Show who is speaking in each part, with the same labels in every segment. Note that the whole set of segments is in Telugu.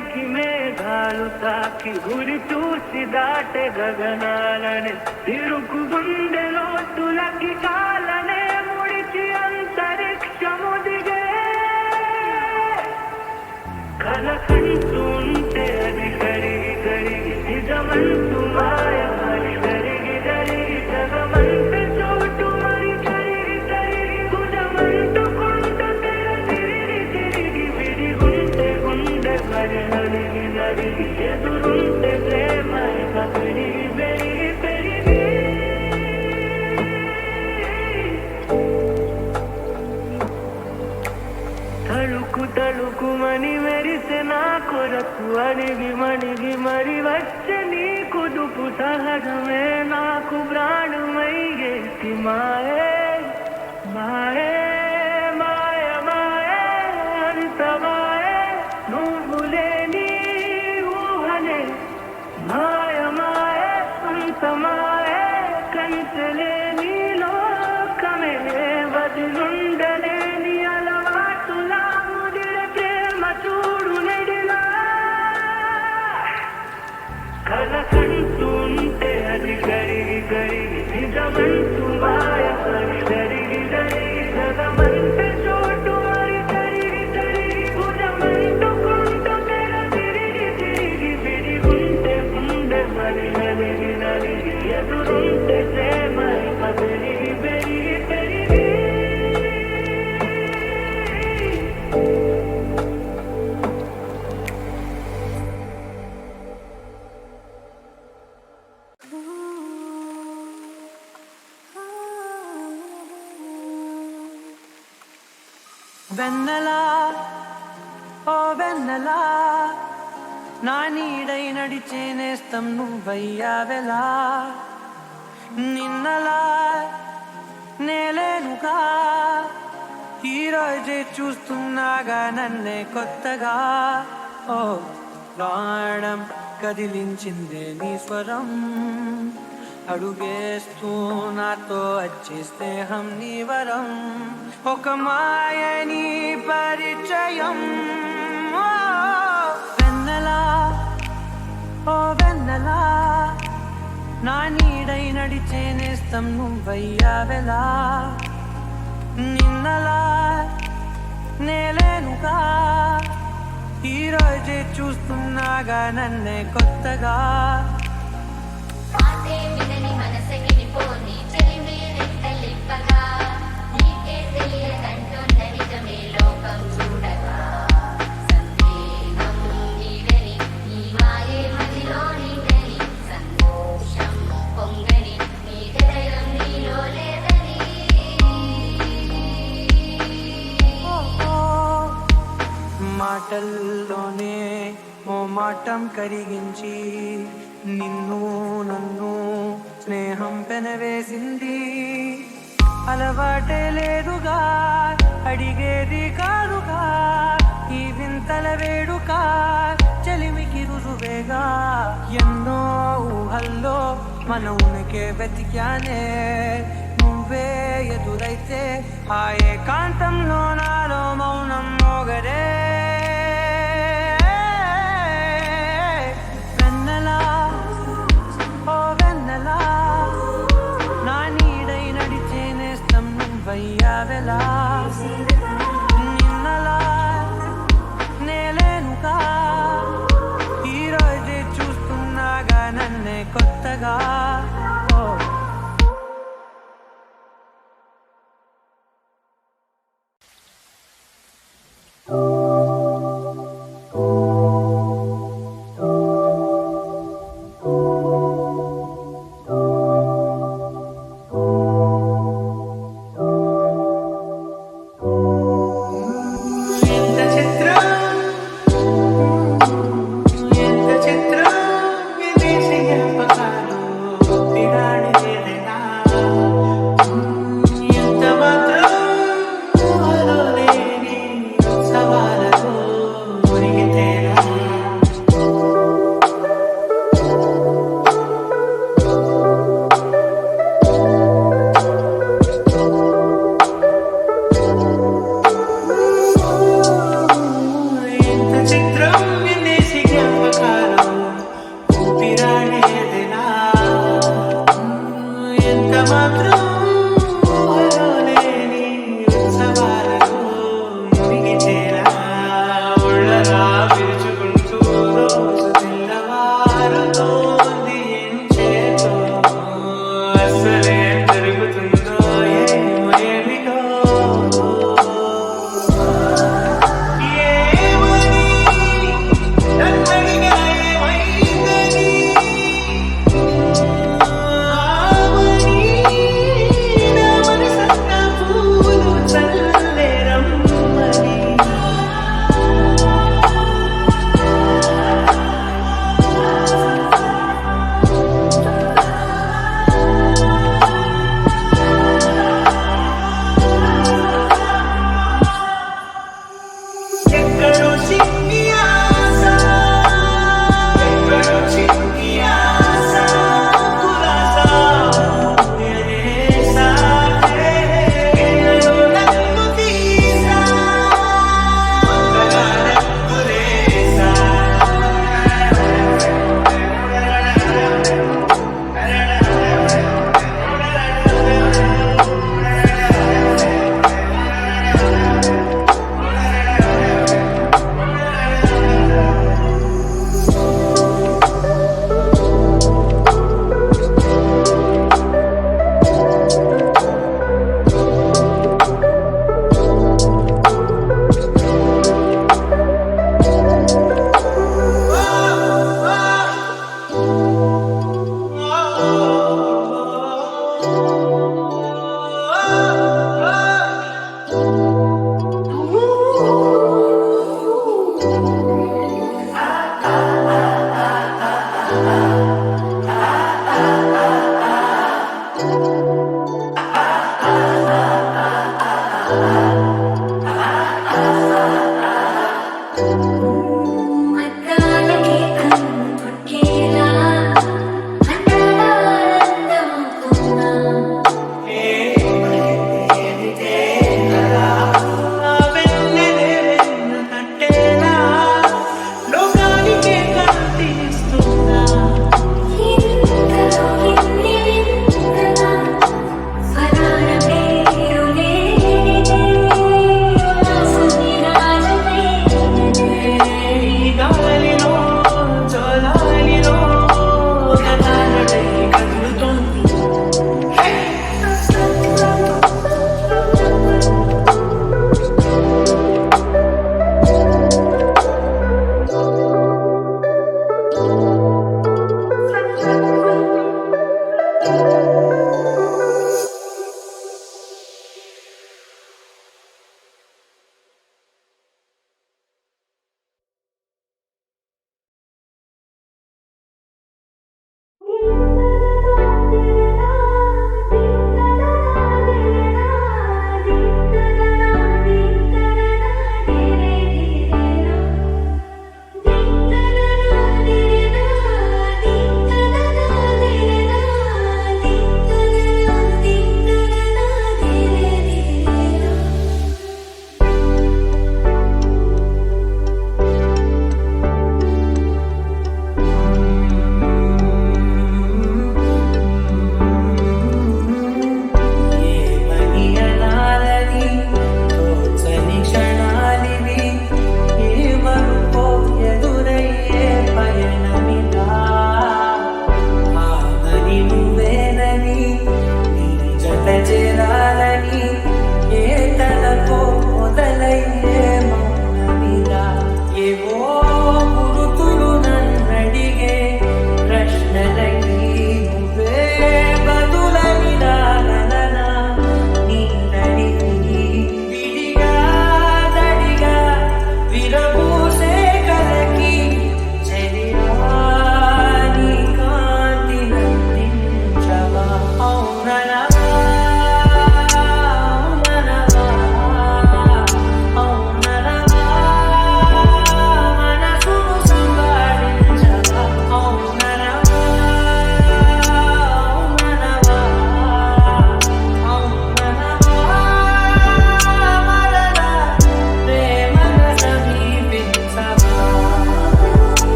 Speaker 1: ఎగిరింది పైకి మేఘాలు తాకి గురి చూసి దాటే గగనాలని. తిరుగు గుండె లోతులకి కాలనే ముడిచి అంతరిక్షము దిగే. కలకంటుంటే అది కరిగి కరిగి నిజమంటూ మాయ తలుకుమని మెరిసే నా కొరకు అడిగి మణిగి మరి వచ్చే నీ కుదుపు సహజమే. నాకు ప్రాణమై మాయే మాయే మాయ. లేని ఊహలే మాయ మాయే అంత మాయే కంచలేని లోకమే వదిలుండలేని అలవాటులా ముదిర ప్రేమ చూడు నెడిలా కలకంటుంటే అది గరిగి గరిగి నిజమంటే
Speaker 2: వయ్యావెలా నిన్నలా నేలేనుగా? ఈరోజే చూస్తున్నాగా నన్నే కొత్తగా. ఓ ప్రాణం కదిలించిందే నీ స్వరం. అడుగేస్తూ నాతో వచ్చే స్నేహం నీ వరం. ఒక మాయని పరిచయం. ఓ వెన్నెలా నా నీడై నడిచే నేస్తం నువ్వయ్యావెలా నిన్నలా నేలేనుగా ఈరోజే చూస్తున్నాగా నన్నే కొత్తగా. మాటల్లోనే ఓ మాటం కరిగించి నిన్ను నన్ను స్నేహం పెనవేసింది. అలవాటే లేదుగా అడిగేది కాదుగా ఈ వింతల వేడుక చెలిమికి రుజువేగా. ఎన్నో ఊహల్లో మన ఉనికి వెతికానే నువ్వే ఎదురైతే ఆ ఏకాంతంలోనా? Thank you.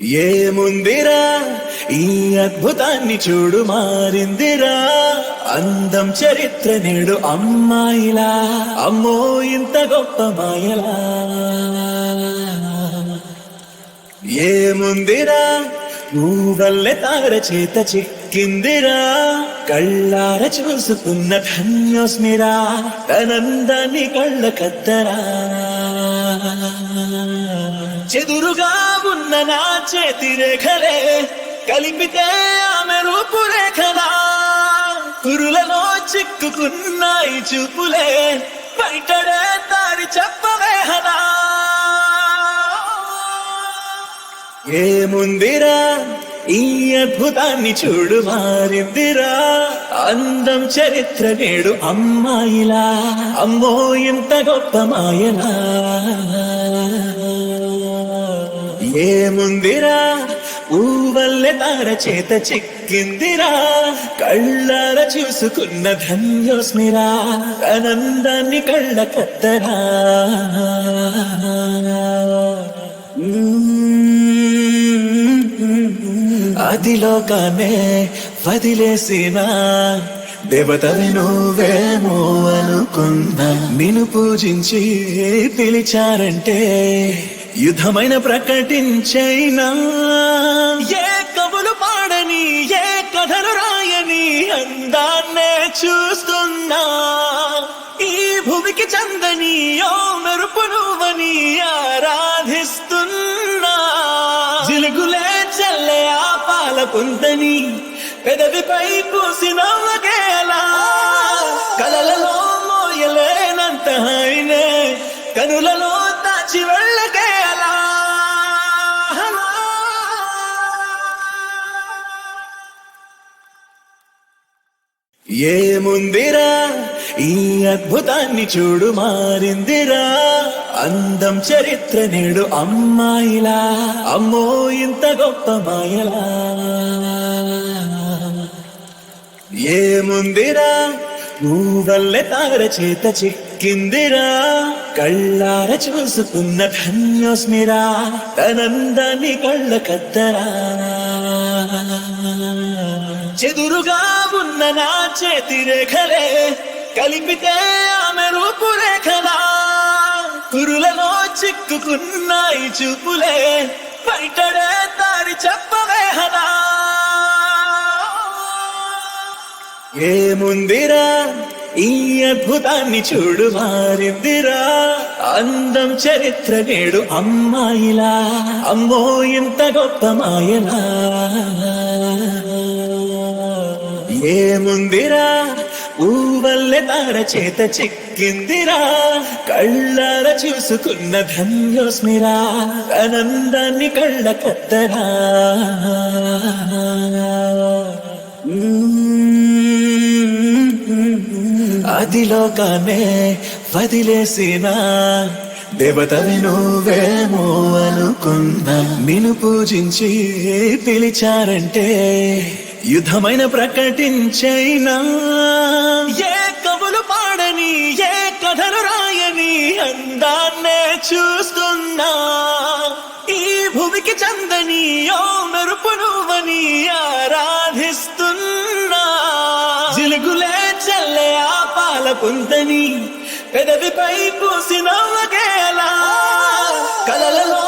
Speaker 3: ఏముందిరా ఈ అద్భుతాన్ని చూడు మారిందిరా. అందం చరిత్ర నేడు అమ్మాయిలా. అమ్మో ఇంత గొప్ప మాయలా. ఏముందిరా నువ్వల్లె తార చేత చిక్కిందిరా. కళ్ళార చూసుకున్న ధన్యోస్మిరా. తనందాన్ని కళ్ళ కద్దరా చెదురుగా ఉన్న నా చేతి రేఖలే కలిపితే ఆమె రూపురేఖలా. కురులలో చిక్కుకున్నాయి చూపులే బయటడే దారి చెప్పవేహనా ఏముందిరా ఈ అద్భుతాన్ని చూడు మారిందిరా. అందం చరిత్ర నేడు అమ్మాయిలా. అమ్మో ఇంత గొప్ప మాయలా. ఏముందిరా? ఊవల్లె తార చేత చిక్కిందిరా. కళ్ళార చూసుకున్న ధన్యోస్మిరా. ఆనందాన్ని కళ్ళ కత్తరా. అదిలోకానే వదిలేసిన దేవతవి నువ్వేమో అనుకున్నా నిన్ను పూజించి పిలిచారంటే యుద్ధమైన ప్రకటించైనా. ఏ కవులు పాడని ఏ కథలు రాయని అందాన్నే చూస్తున్నా. ఈ భూమికి చందని ఓ మెరుపు నువ్వని ఆరాధిస్తున్నా. జిలుగులే చల్లే ఆ పాలకుందని పెదవిపై పూసిన ఒకేలా. కలలలో మోయలేనంత ఆయనే కనులలో ఏముందిరా? ఈ అద్భుతాన్ని చూడు మారిందిరా. అందం చరిత్ర నేడు అమ్మాయిలా. అమ్మో ఇంత గొప్ప మాయలా. ఏముందిరా? నువ్వల్లె తార చేత చిక్కిందిరా. కళ్ళార చూసుకున్న ధన్యోస్మిరా. తనందాన్ని కళ్ళ కద్దరా చెదురుగా ఉన్న నా చేతి రేఖలే కలిపితే ఆమె రూపురేఖలా. కురులలో చిక్కుకున్నాయి చూపులే బయటడే దారి చెప్పవేహనా ఏముందిరా ఈ అద్భుతాన్ని చూడు మారిందిరా అందం చరిత్ర నేడు అమ్మాయిలా అమ్మో ఇంత గొప్ప మాయలా. ఏముందిరా ఊవల్లె తార చేత చిక్కిందిరా. కళ్ళార చూసుకున్న ధన్యోస్మిరా. ఆనందాన్ని కళ్ళ కత్తరా అదిలోకానే వదిలేసిన. దేవతవి నువ్వేమో అనుకున్నా. నిన్ను పూజించి పిలిచారంటే యుద్ధమైన ప్రకటించైనా. ఏ కవులు పాడని ఏ కథలు రాయని అందాన్నే చూస్తున్నా. ఈ భూమికి చందని ఓ మెరుపు నువ్వని ఆరాధిస్తున్నా. జిలుగులే చల్లే ఆ పాల పొందని పెదవిపై పూసి కలలలో